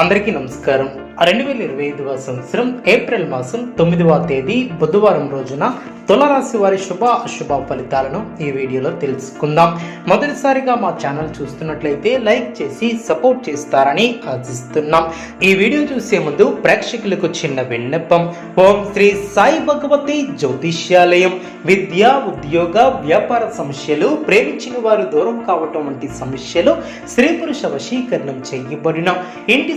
అందరికీ నమస్కారం. రెండు వేల ఇరవై ఐదవ సంవత్సరం ఏప్రిల్ మాసం తొమ్మిదవ తేదీ బుధవారం రోజున తులరాశి వారి శుభ అశుభ ఫలితాలను ఈ వీడియోలో తెలుసుకుందాం. మొదటిసారిగా మా ఛానల్ చూస్తున్నట్లయితే లైక్ చేసి సపోర్ట్ చేస్తారని ఆశిస్తున్నాం. ఈ వీడియో చూసే ముందు ప్రేక్షకులకు చిన్న విన్నపం. ఓం శ్రీ సాయి భగవతి జ్యోతిష్యాలయం. విద్య ఉద్యోగ వ్యాపార సమస్యలు ప్రేమించిన వారు దూరం కావటం వంటి సమస్యలు స్త్రీ పురుష వశీకరణం చేయబడిన ఇంటి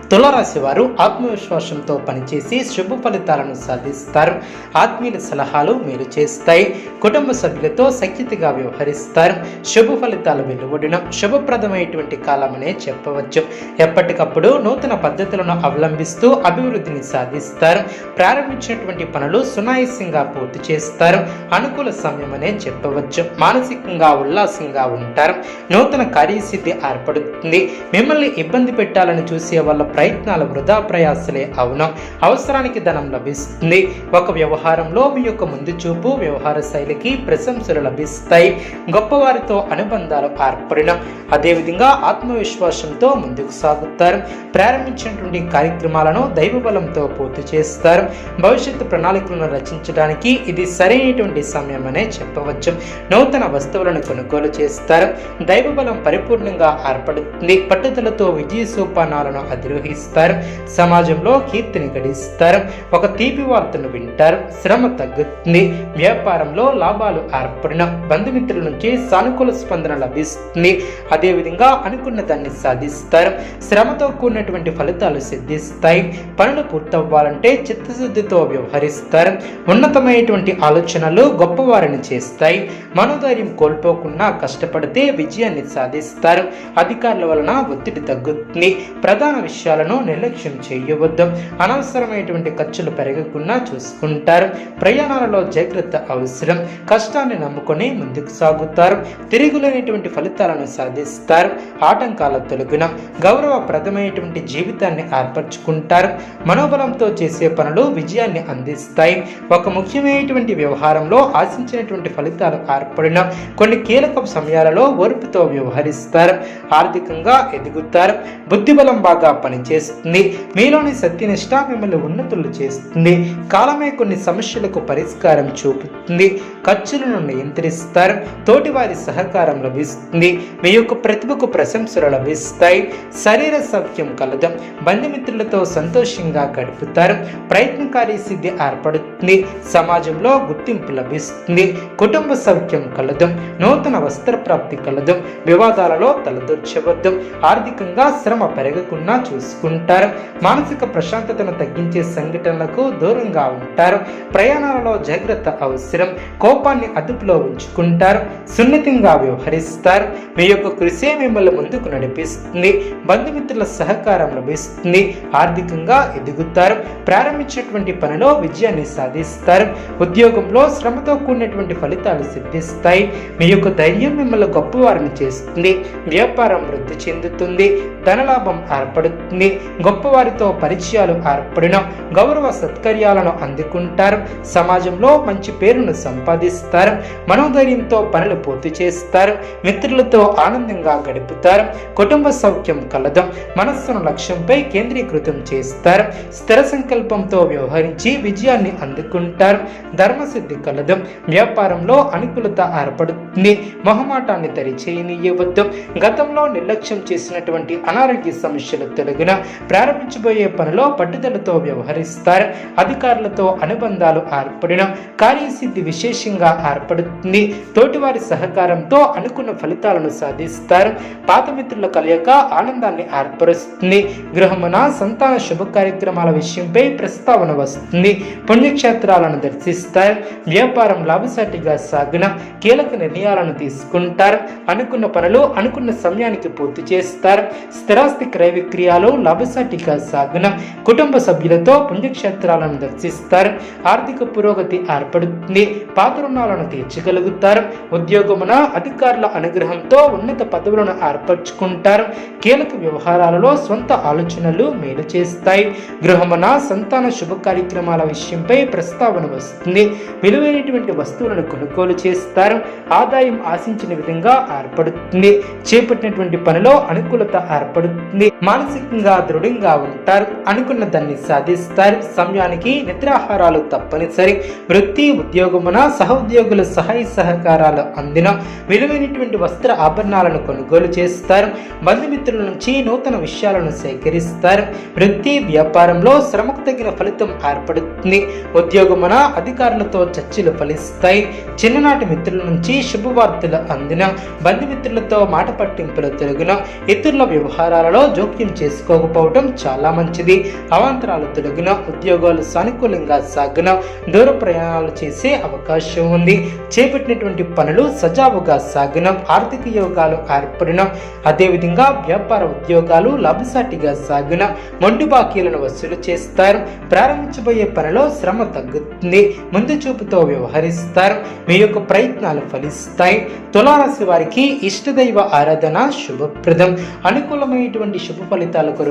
తులరాశి వారు ఆత్మవిశ్వాసంతో పనిచేసి శుభ ఫలితాలను సాధిస్తారు. ఆత్మీయుల సలహాలు మీరు చేస్తాయి. కుటుంబ సభ్యులతో సఖ్యతగా వ్యవహరిస్తారు. శుభ ఫలితాలు వెలువడిన. శుభప్రదమైనటువంటి కాలమనే చెప్పవచ్చు. ఎప్పటికప్పుడు నూతన పద్ధతులను అవలంబిస్తూ అభివృద్ధిని సాధిస్తారు. ప్రారంభించినటువంటి పనులు సునాయసంగా పూర్తి చేస్తారు. అనుకూల సమయమనే చెప్పవచ్చు. మానసికంగా ఉల్లాసంగా ఉంటారు. నూతన కార్యసిద్ధి ఏర్పడుతుంది. మిమ్మల్ని ఇబ్బంది పెట్టాలని చూసే వాళ్ళ ప్రయత్నాలు వృధా ప్రయాసలే అవును. అవసరానికి ధనం లభిస్తుంది. ఒక వ్యవహారంలో మీ యొక్క ముందు చూపు వ్యవహార శైలికి ప్రశంసలు లభిస్తాయి. గొప్పవారితో అనుబంధాలు ఏర్పడిన అదేవిధంగా ఆత్మవిశ్వాసంతో ముందుకు సాగుతారు. ప్రారంభించినటువంటి కార్యక్రమాలను దైవబలంతో పూర్తి చేస్తారు. భవిష్యత్తు ప్రణాళికలను రచించడానికి ఇది సరైనటువంటి సమయం అనే చెప్పవచ్చు. నూతన వస్తువులను కొనుగోలు చేస్తారు. దైవబలం పరిపూర్ణంగా ఏర్పడుతుంది. పట్టుదలతో విజయ సోపానాలను తగ్గిస్తారు సమాజంలో కీర్తిని గడిస్తారు. ఒక తీపి వార్తను వింటారు. శ్రమ తగ్గుతుంది. వ్యాపారంలో లాభాలు ఏర్పడిన బంధుమిత్రుల నుంచి సానుకూల స్పందన లభిస్తుంది. అదేవిధంగా అనుకున్న దాన్ని సాధిస్తారు. శ్రమతో కూడినటువంటి ఫలితాలు సిద్ధిస్తాయి. పనులు పూర్తవ్వాలంటే చిత్తశుద్ధితో వ్యవహరిస్తారు. ఉన్నతమైనటువంటి ఆలోచనలు గొప్పవారిని చేస్తాయి. మనోధైర్యం కోల్పోకుండా కష్టపడితే విజయాన్ని సాధిస్తారు. అధికారుల వలన ఒత్తిడి తగ్గుతుంది. ప్రధాన విషయాలు విషయాలను నిర్లక్ష్యం చేయవద్దు. అనవసరమైనటువంటి ఖర్చులు పెరగకుండా చూసుకుంటారు. ప్రయాణాలలో జాగ్రత్త అవసరం. కష్టాన్ని నమ్ముకొని ముందుకు సాగుతారు. తిరుగులేనటువంటి ఫలితాలను సాధిస్తారు. ఆటంకాల తొలగిన గౌరవప్రదమైనటువంటి జీవితాన్ని ఏర్పరచుకుంటారు. మనోబలంతో చేసే పనులు విజయాన్ని అందిస్తాయి. ఒక ముఖ్యమైనటువంటి వ్యవహారంలో ఆశించినటువంటి ఫలితాలు ఏర్పడిన కొన్ని కీలక సమయాలలో ఓర్పుతో వ్యవహరిస్తారు. ఆర్థికంగా ఎదుగుతారు. బుద్ధిబలం బాగా పని చేస్తుంది మీలోని సత్యనిష్ట మిమ్మల్ని ఉన్నతులు చేస్తుంది. కాలమే కొన్ని సమస్యలకు పరిష్కారం చూపుతుంది. ఖర్చులను నియంత్రిస్తారు. తోటివారి సహకారం లభిస్తుంది. మీ యొక్క ప్రతిభకు ప్రశంసలు లభిస్తాయి. శరీర సౌఖ్యం కలదు. బంధుమిత్రులతో సంతోషంగా గడుపుతారు. ప్రయత్నకారి సిద్ధి ఏర్పడుతుంది. సమాజంలో గుర్తింపు లభిస్తుంది. కుటుంబ సౌఖ్యం కలదు. నూతన వస్త్ర ప్రాప్తి కలదు. వివాదాలలో తలదొర్చవద్దు. ఆర్థికంగా శ్రమ పెరగకుండా తీసుకుంటారు మానసిక ప్రశాంతతను తగ్గించే సంఘటనలకు దూరంగా ఉంటారు. ప్రయాణాలలో జాగ్రత్త అవసరం. కోపాన్ని అదుపులో ఉంచుకుంటారు. సున్నితంగా వ్యవహరిస్తారు. మీ యొక్క కృషి మిమ్మల్ని ముందుకు నడిపిస్తుంది. బంధుమిత్రుల సహకారం లభిస్తుంది. ఆర్థికంగా ఎదుగుతారు. ప్రారంభించినటువంటి పనిలో విజయాన్ని సాధిస్తారు. ఉద్యోగంలో శ్రమతో కూడినటువంటి ఫలితాలు సిద్ధిస్తాయి. మీ యొక్క ధైర్యం మిమ్మల్ని గొప్పవారిని చేస్తుంది. వ్యాపారం వృద్ధి చెందుతుంది. ధనలాభం ఏర్పడుతుంది. గొప్పవారితో పరిచయాలు ఏర్పడిన గౌరవ సత్కర్యాలను అందుకుంటారు. సమాజంలో మంచి పేరును సంపాదిస్తారు. మనోధైర్యంతో పనులు పూర్తి చేస్తారు. మిత్రులతో ఆనందంగా గడుపుతారు. కుటుంబ సౌఖ్యం కలదు. మనస్సును లక్ష్యంపై కేంద్రీకృతం చేస్తారు. స్థిర సంకల్పంతో వ్యవహరించి విజయాన్ని అందుకుంటారు. ధర్మసిద్ధి కలదు. వ్యాపారంలో అనుకూలత ఏర్పడుతుంది. మొహమాటాన్ని దరిచేయనీయవద్దు. గతంలో నిర్లక్ష్యం చేసినటువంటి అనారోగ్య సమస్యలు తొలగిన ప్రారంభించబోయే పనిలో పట్టుదలతో వ్యవహరిస్తారు. అధికారులతో అనుబంధాలు ఏర్పడిన కార్యసిద్ధి విశేషంగా ఏర్పడుతుంది. తోటివారి సహకారంతో అనుకున్న ఫలితాలను సాధిస్తారు. పాత మిత్రుల కలయిక ఆనందాన్ని ఏర్పరుస్తుంది. గృహమున సంతాన శుభ కార్యక్రమాల విషయంపై ప్రస్తావన వస్తుంది. పుణ్యక్షేత్రాలను దర్శిస్తారు. వ్యాపారం లాభసాటిగా సాగిన కీలక నిర్ణయాలను తీసుకుంటారు. అనుకున్న పనులు అనుకున్న సమయానికి పూర్తి చేస్తారు. స్థిరాస్తి క్రయ విక్రయాలు లాభసాటిగా సాగున కుటుంబ సభ్యులతో పుణ్యక్షేత్రాలను దర్శిస్తారు. ఆర్థిక పురోగతి ఏర్పడుతుంది. పాత రుణాలను తీర్చగలుగుతారు. ఉద్యోగమున అధికారుల అనుగ్రహంతో ఉన్నత పదవులను ఏర్పరచుకుంటారు. కీలక వ్యవహారాలలో సొంత ఆలోచనలు మేలు చేస్తాయి. గృహమున సంతాన శుభ కార్యక్రమాల విషయంపై ప్రస్తావన వస్తుంది. విలువైనటువంటి వస్తువులను కొనుగోలు చేస్తారు. ఆదాయం ఆశించిన విధంగా ఏర్పడుతుంది. చేపట్టినటువంటి పనిలో అనుకూలత ఏర్పడుతుంది. మానసికంగా దృఢంగా ఉంటారు. అనుకున్న దాన్ని సాధిస్తారు. సమయానికి నిద్రాహారాలు తప్పనిసరి. వృత్తి ఉద్యోగమున సహోద్యోగుల సహాయ సహకారాలు అందిన విలువైనటువంటి వస్త్ర ఆభరణాలను కొనుగోలు చేస్తారు. బంధుమిత్రుల నుంచి నూతన విషయాలను సేకరిస్తారు. వృత్తి వ్యాపారంలో శ్రమకు తగిన ఫలితం ఏర్పడుతుంది. ఉద్యోగమున అధికారులతో చర్చలు ఫలిస్తాయి. చిన్ననాటి మిత్రుల నుంచి శుభవార్తలు అందిన బంధుమిత్రులతో మాట పట్టింపులు తిరుగున ఇతరుల వ్యవహారాలలో జోక్యం చేసుకో చేసుకోకపోవటం చాలా మంచిది. అవాంతరాలు తొలగిన ఉద్యోగాలు సానుకూలంగా సాగిన దూర ప్రయాణాలు చేసే అవకాశం ఉంది. చేపట్టినటువంటి పనులు సజావుగా సాగిన ఆర్థిక యోగాలు ఏర్పడిన అదేవిధంగా వ్యాపార ఉద్యోగాలు లాభసాటిగా సాగిన మొండి బాకీలను వసూలు చేస్తారు. ప్రారంభించబోయే పనిలో శ్రమ తగ్గుతుంది. ముందు చూపుతో వ్యవహరిస్తారు. మీ యొక్క ప్రయత్నాలు ఫలిస్తాయి. తులారాశి వారికి ఇష్టదైవ ఆరాధన శుభప్రదం. అనుకూలమైనటువంటి శుభ ఫలితాల కొరకు